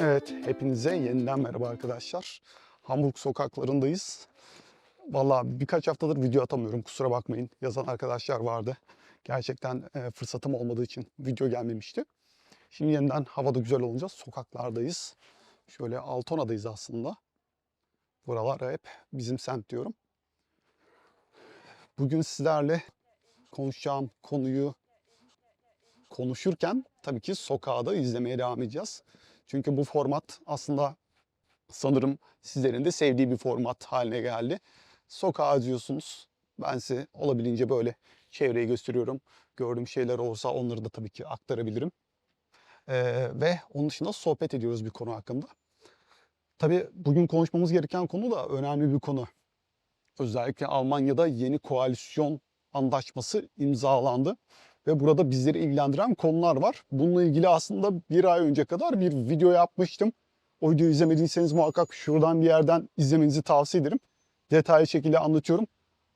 Evet, hepinize yeniden merhaba arkadaşlar. Hamburg sokaklarındayız. Vallahi birkaç haftadır video atamıyorum, kusura bakmayın. Yazan arkadaşlar vardı. Gerçekten e, fırsatım olmadığı için video gelmemişti. Şimdi yeniden havada güzel olunca sokaklardayız. Şöyle Altona'dayız aslında. Buralar hep bizim semt diyorum. Bugün sizlerle konuşacağım konuyu konuşurken tabii ki sokağı da izlemeye devam edeceğiz. Çünkü bu format aslında sanırım sizlerin de sevdiği bir format haline geldi. Sokağa izliyorsunuz. Ben size olabildiğince böyle çevreyi gösteriyorum. Gördüğüm şeyler olursa onları da tabii ki aktarabilirim. Ee, ve onun dışında sohbet ediyoruz bir konu hakkında. Tabii bugün konuşmamız gereken konu da önemli bir konu. Özellikle Almanya'da yeni koalisyon anlaşması imzalandı ve burada bizleri ilgilendiren konular var. Bununla ilgili aslında bir ay önce kadar bir video yapmıştım. O videoyu izlemediyseniz muhakkak şuradan bir yerden izlemenizi tavsiye ederim. Detaylı şekilde anlatıyorum.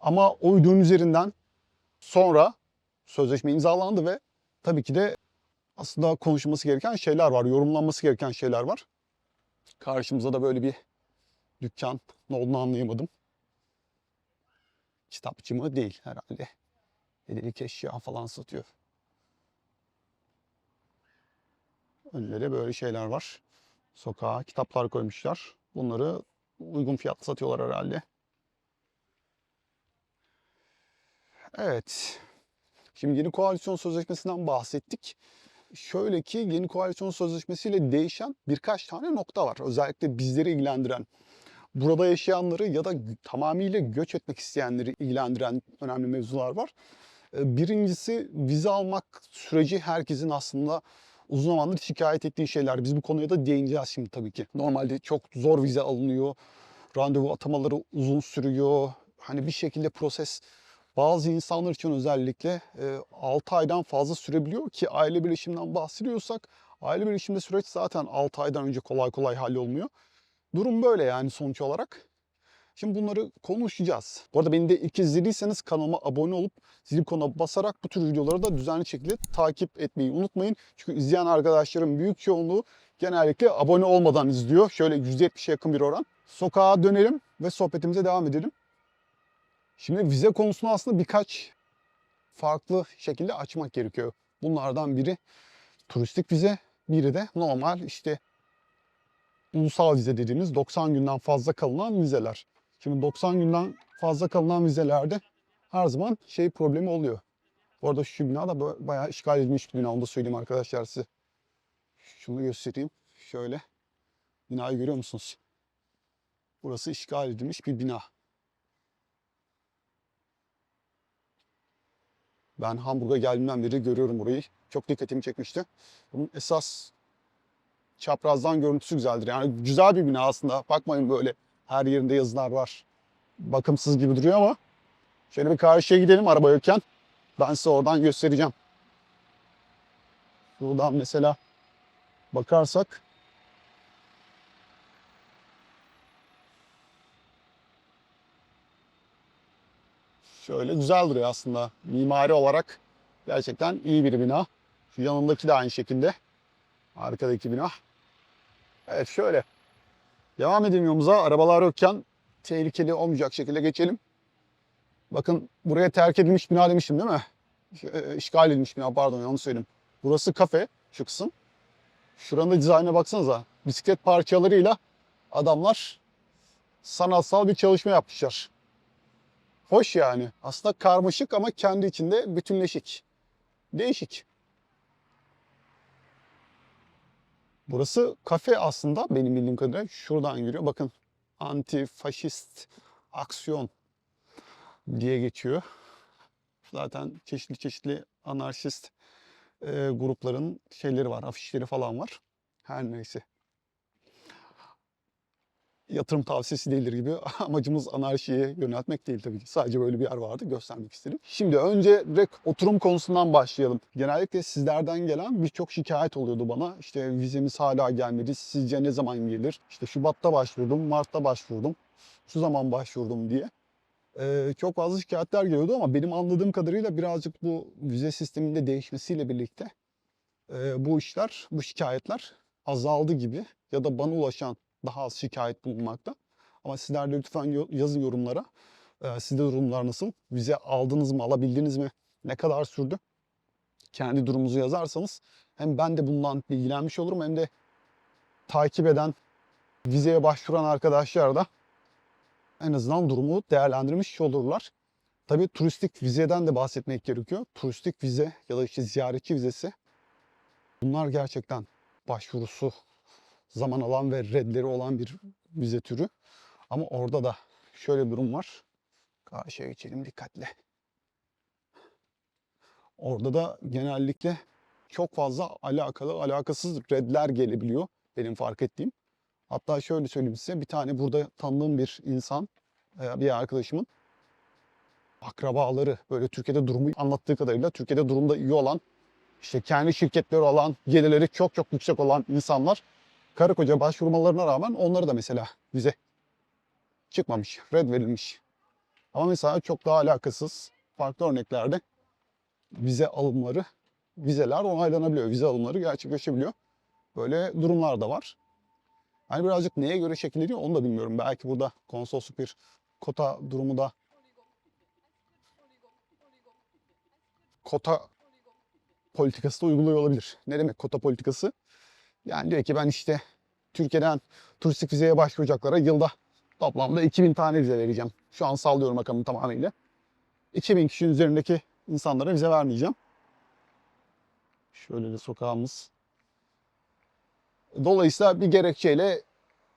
Ama o videonun üzerinden sonra sözleşme imzalandı ve tabii ki de aslında konuşulması gereken şeyler var, yorumlanması gereken şeyler var. Karşımıza da böyle bir dükkan ne olduğunu anlayamadım. Kitapçı mı? Değil herhalde. Hediyelik eşya falan satıyor. Önlere böyle şeyler var. Sokağa kitaplar koymuşlar. Bunları uygun fiyatla satıyorlar herhalde. Evet. Şimdi yeni koalisyon sözleşmesinden bahsettik. Şöyle ki yeni koalisyon sözleşmesiyle değişen birkaç tane nokta var. Özellikle bizleri ilgilendiren, burada yaşayanları ya da tamamıyla göç etmek isteyenleri ilgilendiren önemli mevzular var. Ee, Birincisi vize almak süreci herkesin aslında uzun zamandır şikayet ettiği şeyler. Biz bu konuya da değineceğiz şimdi tabii ki. Normalde çok zor vize alınıyor. Randevu atamaları uzun sürüyor. Hani bir şekilde proses bazı insanlar için özellikle 6 aydan fazla sürebiliyor ki aile birleşiminden bahsediyorsak aile birleşiminde süreç zaten 6 aydan önce kolay kolay hallolmuyor. Durum böyle yani sonuç olarak. Şimdi bunları konuşacağız. Bu arada beni de ilk izlediyseniz kanalıma abone olup zil ikonuna basarak bu tür videoları da düzenli şekilde takip etmeyi unutmayın. Çünkü izleyen arkadaşlarım büyük çoğunluğu genellikle abone olmadan izliyor. Şöyle %70'e yakın bir oran. Sokağa dönelim ve sohbetimize devam edelim. Şimdi vize konusunu aslında birkaç farklı şekilde açmak gerekiyor. Bunlardan biri turistik vize, biri de normal işte ulusal vize dediğimiz 90 günden fazla kalınan vizeler. Şimdi 90 günden fazla kalınan vizelerde her zaman şey problemi oluyor. Bu arada şu bina da bayağı işgal edilmiş bir bina. Onu da söyleyeyim arkadaşlar size. Şunu göstereyim. Şöyle. Binayı görüyor musunuz? Burası işgal edilmiş bir bina. Ben Hamburg'a geldiğimden beri görüyorum burayı. Çok dikkatimi çekmişti. Bunun esas çaprazdan görüntüsü güzeldir. Yani güzel bir bina aslında. Bakmayın böyle her yerinde yazılar var. Bakımsız gibi duruyor ama şöyle bir karşıya gidelim araba yokken. Ben size oradan göstereceğim. Buradan mesela bakarsak şöyle güzel duruyor aslında. Mimari olarak gerçekten iyi bir bina. Şu yanındaki de aynı şekilde. Arkadaki bina. Evet şöyle. Devam edelim yolumuza. Arabalar yokken tehlikeli olmayacak şekilde geçelim. Bakın buraya terk edilmiş bina demiştim değil mi? E, İşgal edilmiş bina pardon yanlış söyledim. Burası kafe şu kısım. Şuranın da dizaynına baksanıza. Bisiklet parçalarıyla adamlar sanatsal bir çalışma yapmışlar. Hoş yani. Aslında karmaşık ama kendi içinde bütünleşik. Değişik. Burası kafe aslında benim bildiğim kadarıyla şuradan yürüyor. Bakın anti-faşist aksiyon diye geçiyor. Zaten çeşitli çeşitli anarşist e, grupların şeyleri var, afişleri falan var. Her neyse. Yatırım tavsiyesi değildir gibi amacımız anarşiye yöneltmek değil tabii ki. Sadece böyle bir yer vardı göstermek istedim. Şimdi önce direkt oturum konusundan başlayalım. Genellikle sizlerden gelen birçok şikayet oluyordu bana. İşte vizemiz hala gelmedi. Sizce ne zaman gelir? İşte Şubat'ta başvurdum, Mart'ta başvurdum. Şu zaman başvurdum diye. Ee, çok fazla şikayetler geliyordu ama benim anladığım kadarıyla birazcık bu vize sisteminde değişmesiyle birlikte e, bu işler, bu şikayetler azaldı gibi. ya da bana ulaşan daha az şikayet bulunmakta. Ama sizler de lütfen yazın yorumlara. Ee, sizde durumlar nasıl? Vize aldınız mı, alabildiniz mi? Ne kadar sürdü? Kendi durumunuzu yazarsanız hem ben de bundan bilgilenmiş olurum hem de takip eden, vizeye başvuran arkadaşlar da en azından durumu değerlendirmiş olurlar. Tabii turistik vizeden de bahsetmek gerekiyor. Turistik vize ya da işte ziyaretçi vizesi bunlar gerçekten başvurusu zaman alan ve redleri olan bir vize türü. Ama orada da şöyle bir durum var. Karşıya geçelim dikkatle. Orada da genellikle çok fazla alakalı alakasız redler gelebiliyor benim fark ettiğim. Hatta şöyle söyleyeyim size bir tane burada tanıdığım bir insan, e, bir arkadaşımın akrabaları böyle Türkiye'de durumu anlattığı kadarıyla Türkiye'de durumda iyi olan işte kendi şirketleri olan gelirleri çok çok yüksek olan insanlar karı koca başvurmalarına rağmen onları da mesela vize çıkmamış, red verilmiş. Ama mesela çok daha alakasız farklı örneklerde vize alımları, vizeler onaylanabiliyor. Vize alımları gerçekleşebiliyor. Böyle durumlar da var. Hani birazcık neye göre şekilleniyor onu da bilmiyorum. Belki burada konsolosluk bir kota durumu da kota politikası da uyguluyor olabilir. Ne demek kota politikası? Yani diyor ki ben işte Türkiye'den turistik vizeye başvuracaklara yılda toplamda 2000 tane vize vereceğim. Şu an sallıyorum rakamı tamamıyla. 2000 kişinin üzerindeki insanlara vize vermeyeceğim. Şöyle de sokağımız. Dolayısıyla bir gerekçeyle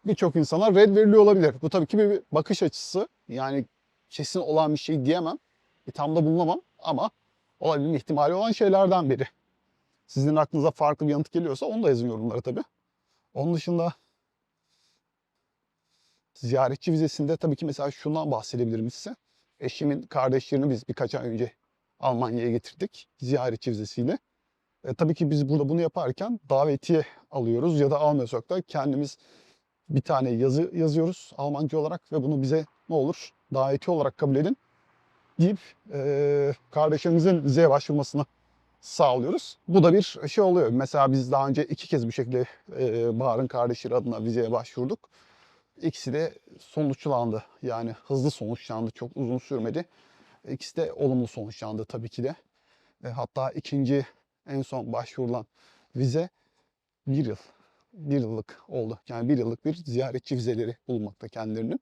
birçok insana red veriliyor olabilir. Bu tabii ki bir bakış açısı. Yani kesin olan bir şey diyemem. İthamda bulunamam ama olabilme ihtimali olan şeylerden biri. Sizin aklınıza farklı bir yanıt geliyorsa onu da yazın yorumlara tabii. Onun dışında ziyaretçi vizesinde tabii ki mesela şundan bahsedebilirim size. Eşimin kardeşlerini biz birkaç ay önce Almanya'ya getirdik ziyaretçi vizesiyle. E, tabii ki biz burada bunu yaparken davetiye alıyoruz ya da almıyorsak da kendimiz bir tane yazı yazıyoruz Almanca olarak ve bunu bize ne olur davetiye olarak kabul edin deyip e, kardeşlerimizin vizeye başvurmasını sağlıyoruz. Bu da bir şey oluyor. Mesela biz daha önce iki kez bu şekilde e, Bahar'ın kardeşleri adına vizeye başvurduk. İkisi de sonuçlandı. Yani hızlı sonuçlandı. Çok uzun sürmedi. İkisi de olumlu sonuçlandı tabii ki de. E, hatta ikinci en son başvurulan vize bir yıl. Bir yıllık oldu. Yani bir yıllık bir ziyaretçi vizeleri bulunmakta kendilerinin.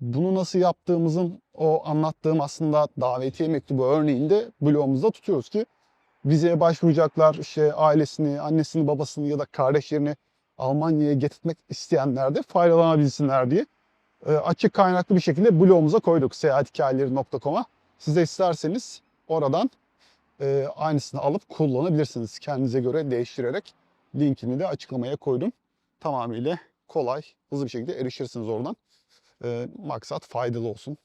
Bunu nasıl yaptığımızın o anlattığım aslında davetiye mektubu örneğinde blogumuzda tutuyoruz ki vizeye başvuracaklar işte ailesini, annesini, babasını ya da kardeşlerini Almanya'ya getirmek isteyenler de faydalanabilsinler diye e, açık kaynaklı bir şekilde blogumuza koyduk seyahathikayeleri.com'a. Siz de isterseniz oradan e, aynısını alıp kullanabilirsiniz. Kendinize göre değiştirerek linkini de açıklamaya koydum. Tamamıyla kolay, hızlı bir şekilde erişirsiniz oradan. E, maksat faydalı olsun.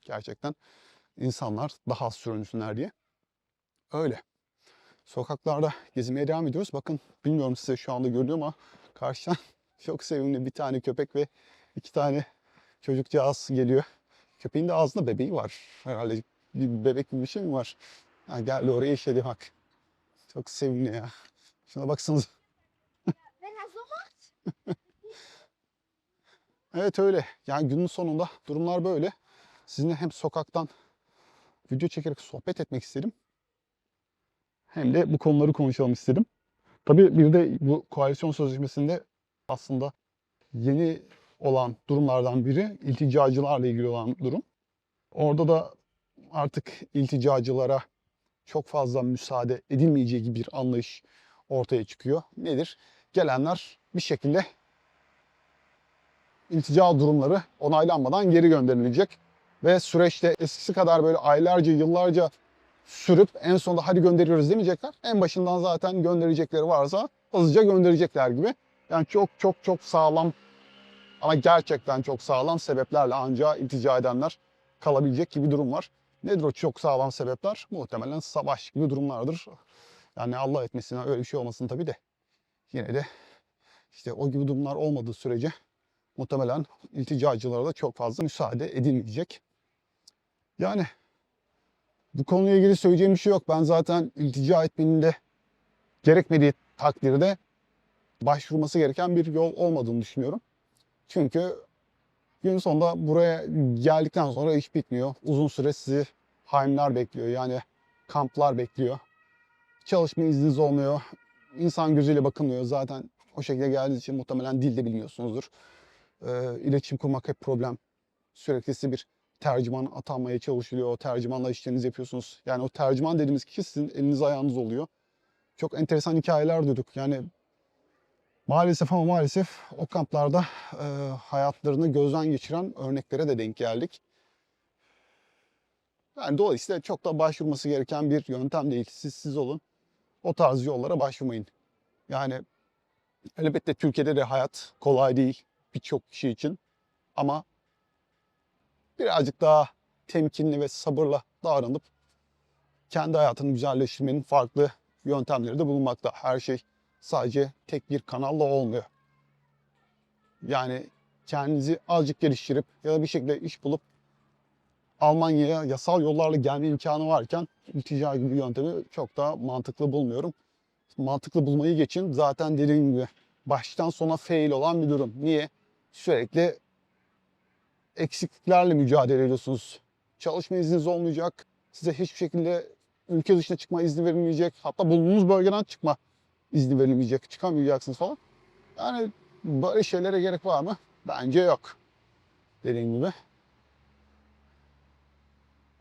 Gerçekten insanlar daha az sürünsünler diye. Öyle. Sokaklarda gezmeye devam ediyoruz. Bakın bilmiyorum size şu anda görünüyor ama karşıdan çok sevimli bir tane köpek ve iki tane çocukcağız geliyor. Köpeğin de ağzında bebeği var. Herhalde bir bebek gibi bir şey mi var? Ha, geldi oraya işedi bak. Çok sevimli ya. Şuna baksanız. Evet öyle. Yani günün sonunda durumlar böyle. Sizinle hem sokaktan video çekerek sohbet etmek istedim. Hem de bu konuları konuşalım istedim. Tabii bir de bu koalisyon sözleşmesinde aslında yeni olan durumlardan biri ilticacılarla ilgili olan durum. Orada da artık ilticacılara çok fazla müsaade edilmeyeceği gibi bir anlayış ortaya çıkıyor. Nedir? Gelenler bir şekilde iltica durumları onaylanmadan geri gönderilecek. Ve süreçte eskisi kadar böyle aylarca, yıllarca sürüp en sonunda hadi gönderiyoruz demeyecekler. En başından zaten gönderecekleri varsa hızlıca gönderecekler gibi. Yani çok çok çok sağlam ama gerçekten çok sağlam sebeplerle ancak iltica edenler kalabilecek gibi durum var. Nedir o çok sağlam sebepler? Muhtemelen savaş gibi durumlardır. Yani Allah etmesin öyle bir şey olmasın tabii de. Yine de işte o gibi durumlar olmadığı sürece muhtemelen ilticacılara da çok fazla müsaade edilmeyecek. Yani bu konuyla ilgili söyleyeceğim bir şey yok. Ben zaten iltica etmenin gerekmediği takdirde başvurması gereken bir yol olmadığını düşünüyorum. Çünkü gün sonunda buraya geldikten sonra iş bitmiyor. Uzun süre sizi haimler bekliyor. Yani kamplar bekliyor. Çalışma izniniz olmuyor. İnsan gözüyle bakılmıyor. Zaten o şekilde geldiğiniz için muhtemelen dil de bilmiyorsunuzdur. Ee, iletişim kurmak hep problem. Sürekli bir tercüman atanmaya çalışılıyor. O tercümanla işlerinizi yapıyorsunuz. Yani o tercüman dediğimiz kişi sizin eliniz ayağınız oluyor. Çok enteresan hikayeler duyduk. Yani maalesef ama maalesef o kamplarda e, hayatlarını gözden geçiren örneklere de denk geldik. Yani dolayısıyla çok da başvurması gereken bir yöntem değil. Siz siz olun. O tarz yollara başvurmayın. Yani elbette Türkiye'de de hayat kolay değil birçok kişi için. Ama birazcık daha temkinli ve sabırla davranıp kendi hayatını güzelleştirmenin farklı yöntemleri de bulunmakta. Her şey sadece tek bir kanalla olmuyor. Yani kendinizi azıcık geliştirip ya da bir şekilde iş bulup Almanya'ya yasal yollarla gelme imkanı varken iltica gibi yöntemi çok daha mantıklı bulmuyorum. Mantıklı bulmayı geçin. Zaten dediğim gibi baştan sona fail olan bir durum. Niye? Sürekli eksikliklerle mücadele ediyorsunuz. Çalışma izniniz olmayacak. Size hiçbir şekilde ülke dışına çıkma izni verilmeyecek. Hatta bulunduğunuz bölgeden çıkma izni verilmeyecek. Çıkamayacaksınız falan. Yani böyle şeylere gerek var mı? Bence yok. Dediğim gibi.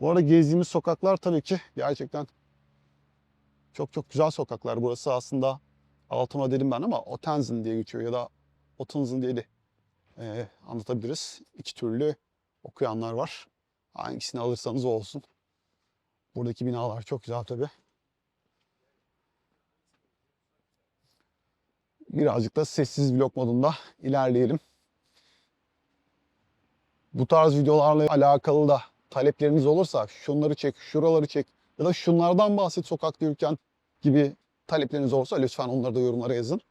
Bu arada gezdiğimiz sokaklar tabii ki gerçekten çok çok güzel sokaklar. Burası aslında Altona dedim ben ama Ottensen diye geçiyor ya da Ottensen diye de e, anlatabiliriz. İki türlü okuyanlar var. Hangisini alırsanız o olsun. Buradaki binalar çok güzel tabii. Birazcık da sessiz vlog modunda ilerleyelim. Bu tarz videolarla alakalı da talepleriniz olursa şunları çek, şuraları çek ya da şunlardan bahset sokakta yürürken gibi talepleriniz olursa lütfen onları da yorumlara yazın.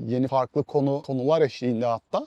Yeni farklı konu konular eşliğinde hatta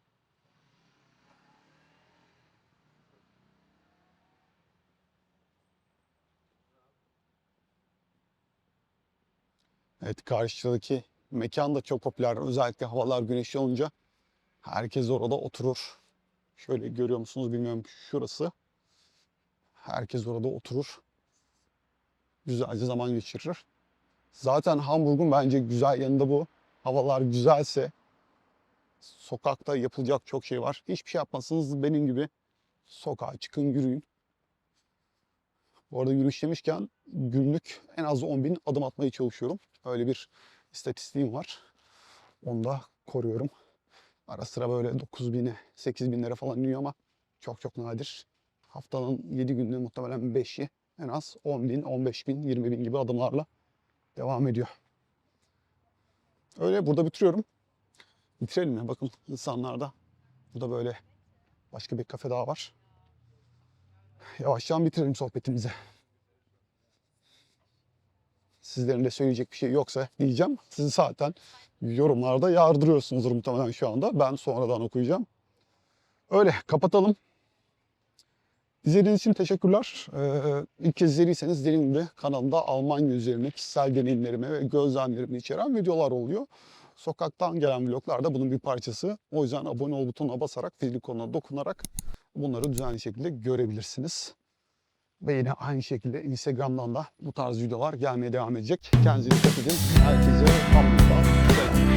Evet karşıdaki mekan da çok popüler. Özellikle havalar güneşli olunca herkes orada oturur. Şöyle görüyor musunuz bilmiyorum şurası. Herkes orada oturur. Güzelce zaman geçirir. Zaten Hamburg'un bence güzel yanında bu. Havalar güzelse sokakta yapılacak çok şey var. Hiçbir şey yapmasanız benim gibi sokağa çıkın yürüyün. Bu arada yürüyüş demişken günlük en az 10 bin adım atmaya çalışıyorum. Öyle bir istatistiğim var. Onu da koruyorum. Ara sıra böyle 9 bine, 8 binlere falan iniyor ama çok çok nadir. Haftanın 7 günde muhtemelen 5'i en az 10 bin, 15 bin, 20 bin gibi adımlarla devam ediyor. Öyle burada bitiriyorum. Bitirelim ya bakın insanlarda. Burada böyle başka bir kafe daha var. Yavaştan bitirelim sohbetimizi. Sizlerin de söyleyecek bir şey yoksa diyeceğim. Sizi zaten yorumlarda yardırıyorsunuzdur muhtemelen şu anda. Ben sonradan okuyacağım. Öyle kapatalım. İzlediğiniz için teşekkürler. Ee, ilk kez izlediyseniz dediğim gibi kanalımda Almanya üzerine kişisel deneyimlerimi ve gözlemlerimi içeren videolar oluyor. Sokaktan gelen vloglar da bunun bir parçası. O yüzden abone ol butonuna basarak, zil ikonuna dokunarak bunları düzenli şekilde görebilirsiniz. Ve yine aynı şekilde Instagram'dan da bu tarz videolar gelmeye devam edecek. Kendinize dikkat edin. Herkese Hamburg'dan selam.